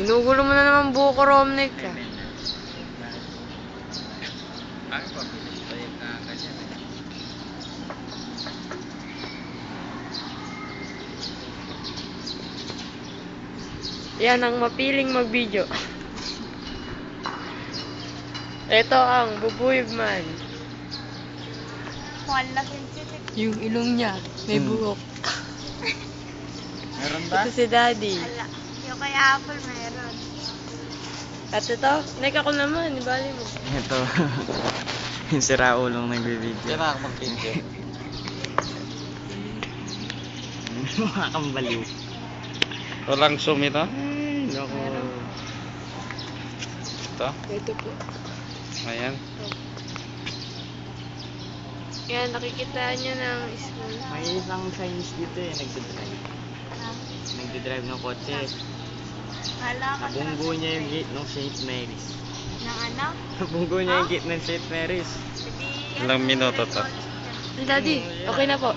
Ginugulo mo na naman Romnick yun na ganyan eh. Yan ang mapiling mag-video. Ito ang bubuyog man. Yung ilong niya, may Hmm. buhok. Meron ba? Ito si Daddy. Wala. Kay Apple meron. At ito, like ako naman, ibali mo. Ito. yung si Raul ang nagbibideo. Kaya ako mag-picture. Makakambaliw. Walang zoom ito? Ay, naku. Ito? Ito po. Ayan. Yan, nakikita niya ng school. May isang Chinese dito eh, nagdidrive. Ha? Nagdidrive ng kotse. Wala ka Nabunggo niya yung gate ng St. Mary's. Ng ano? Nabunggo niya yung gate ng St. Mary's. Ilang ano, minuto to? Daddy, okay na po.